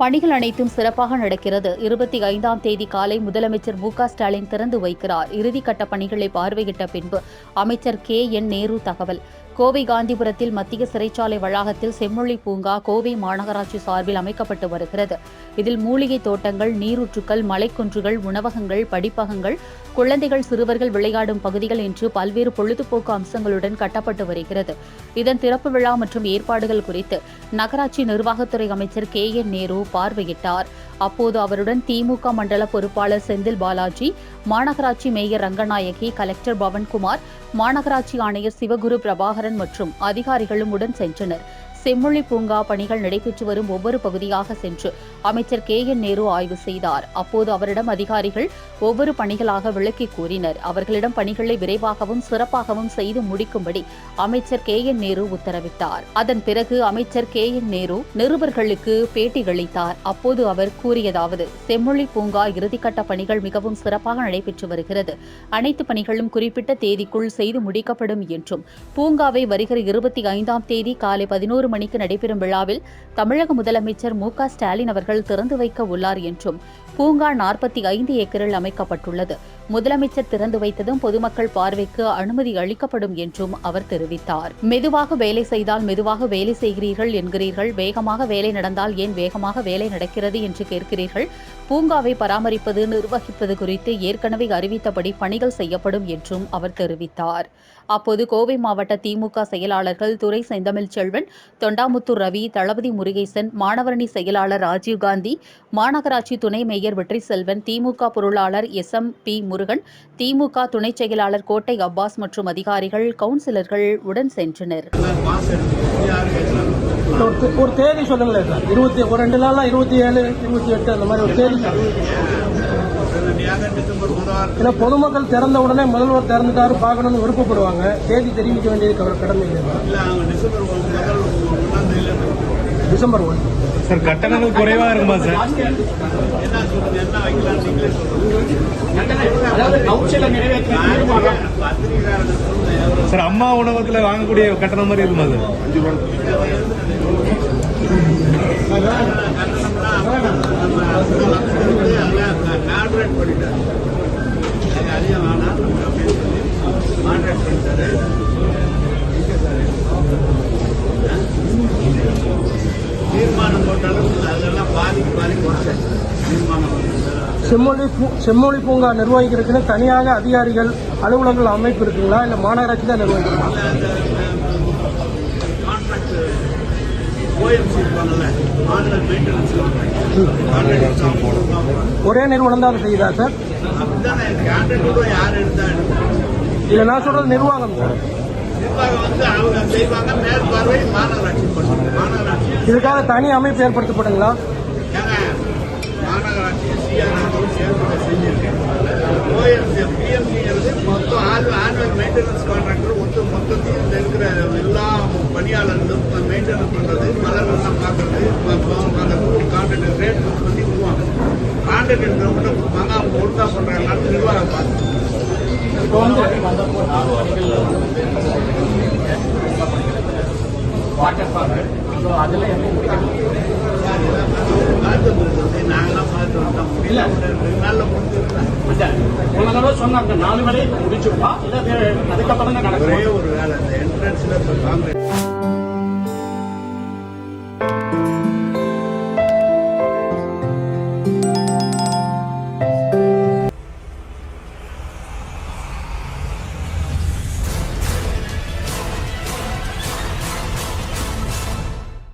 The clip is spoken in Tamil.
பணிகள் அனைத்தும் சிறப்பாக நடக்கிறது. இருபத்தி ஐந்தாம் தேதி காலை முதலமைச்சர் மு ஸ்டாலின் திறந்து வைக்கிறார். இறுதிக்கட்ட பணிகளை பார்வையிட்ட பின்பு அமைச்சர் கே என் நேரு தகவல். கோவை காந்திபுரத்தில் மத்திய சிறைச்சாலை வளாகத்தில் செம்மொழி பூங்கா கோவை மாநகராட்சி சார்பில் அமைக்கப்பட்டு வருகிறது. இதில் மூலிகை தோட்டங்கள் நீரூற்றுக்கள் மலைக்குன்றுகள் உணவகங்கள் படிப்பகங்கள் குழந்தைகள் சிறுவர்கள் விளையாடும் பகுதிகள் என்று பல்வேறு பொழுதுபோக்கு அம்சங்களுடன் கட்டப்பட்டு வருகிறது. இதன் திறப்பு விழா மற்றும் ஏற்பாடுகள் குறித்து நகராட்சி நிர்வாகத்துறை அமைச்சர் கே. என். நேரு பார்வையிட்டார். அப்போது அவருடன் திமுக மண்டல பொறுப்பாளர் செந்தில் பாலாஜி மாநகராட்சி மேயர் ரங்கநாயகி கலெக்டர் பவன்குமார் மாநகராட்சி ஆணையர் சிவகுரு பிரபாகரன் மற்றும் அதிகாரிகளும் உடன் சென்றனர். செம்மொழி பூங்கா பணிகள் நடைபெற்று வரும் ஒவ்வொரு பகுதியாக சென்று அமைச்சர் கே என் நேரு ஆய்வு செய்தார். அப்போது அவரிடம் அதிகாரிகள் ஒவ்வொரு பணிகளாக விளக்கி கூறினர். அவர்களிடம் பணிகளை விரைவாகவும் சிறப்பாகவும் செய்து முடிக்கும்படி அமைச்சர் கே என் நேரு உத்தரவிட்டார். அதன் பிறகு அமைச்சர் கே என் நேரு நிருபர்களுக்கு பேட்டியளித்தார். அப்போது அவர் கூறியதாவது செம்மொழி பூங்கா இறுதிக்கட்ட பணிகள் மிகவும் சிறப்பாக நடைபெற்று வருகிறது. அனைத்து பணிகளும் குறிப்பிட்ட தேதிக்குள் செய்து முடிக்கப்படும் என்றும் பூங்காவை வருகிற இருபத்தி ஐந்தாம் தேதி காலை பதினோரு மணிக்கு நடைபெறும் விழாவில் தமிழக முதலமைச்சர் மு ஸ்டாலின் அவர்கள் திறந்து வைக்க உள்ளார் என்றும் பூங்கா நாற்பத்தி ஐந்து ஏக்கரில் அமைக்கப்பட்டுள்ளது. முதலமைச்சர் திறந்து வைத்ததும் பொதுமக்கள் பார்வைக்கு அனுமதி அளிக்கப்படும் என்றும் அவர் தெரிவித்தார். மெதுவாக வேலை செய்தால் மெதுவாக வேலை செய்கிறீர்கள் என்கிறீர்கள். வேகமாக வேலை நடந்தால் ஏன் வேகமாக வேலை நடக்கிறது என்று கேட்கிறீர்கள். பூங்காவை பராமரிப்பது நிர்வகிப்பது குறித்து ஏற்கனவே அறிவித்தபடி பணிகள் செய்யப்படும் என்றும் அவர் தெரிவித்தார். அப்போது கோவை மாவட்ட திமுக செயலாளர்கள் துறை செந்தமிழ் செல்வன் தொண்டாமுத்தூர் ரவி தளபதி முருகேசன் மாணவரணி செயலாளர் ராஜீவ்காந்தி மாநகராட்சி துணை மேயர் வெற்றி செல்வன் திமுக பொருளாளர் S M P Murugan DMK துணை செயலாளர் கோட்டை அப்பாஸ் மற்றும் அதிகாரிகள் கவுன்சிலர்கள் உடன் சென்றனர். ஒரு தேதி சொல்லுங்களேன் சார். இருபத்தி ஒரு ரெண்டு நாளா இருபத்தி ஏழு இருபத்தி எட்டு அந்த மாதிரி ஒரு தேதி ஏன்னா பொதுமக்கள் திறந்த உடனே முதல்வர் திறந்துட்டாரு பார்க்கணும்னு விருப்பப்படுவாங்க. தேதி தெரிவிக்க வேண்டியது கடமை இல்லை இல்லை அவங்க டிசம்பர் முதல் ஒன்றாம் தேதியில டிசம்பர் ஒன்று. சார் கட்டணங்கள் குறைவா இருக்குமா சார்? சார் அம்மா உணவகத்துல வாங்கக்கூடிய கட்டணம் மாதிரி இருக்குமா சார்? செம்மொழி பூ- செம்மொழி பூங்கா நிர்வகிக்கிறதுக்குன்னு தனியாக அதிகாரிகள் அலுவலகங்கள் அமைப்பு இருக்குங்களா? இல்லை மாநகராட்சி தான் நிர்வகிக்கிறோம் ஒரே நிறுவனம் தான் செய்யுதா சார்? அப்படிதானே இல்லை நான் சொல்றது நிர்வாகம் சார் இதுக்காக தனி அமைப்பு ஏற்படுத்தப்படுங்களா? மாநகராட்சி பணியாளர்களும் மெயின்டெனன்ஸ் பண்ணுறது மலர்கள்லாம் பார்க்கறது அந்த கான்ட்ராக்டர் ரேட் பண்ணி கொடுவாங்க கான்ட்ராக்ட் எடுக்கிறவங்க கொடுப்பாங்க அவங்க ஒழுங்கா பண்ணுறாங்களான்னு நிர்வாகம் பார்த்து பார்த்து கொடுக்குறது நாங்களாம் பார்த்து போன தடவை சொன்னாங்க நாலு வேலை முடிச்சிருக்கா இல்லை அதுக்கப்புறம் தான் நடக்கும் ஒரு வேலை இந்த என்ட்ரன்ஸ்ல சொல்றாங்க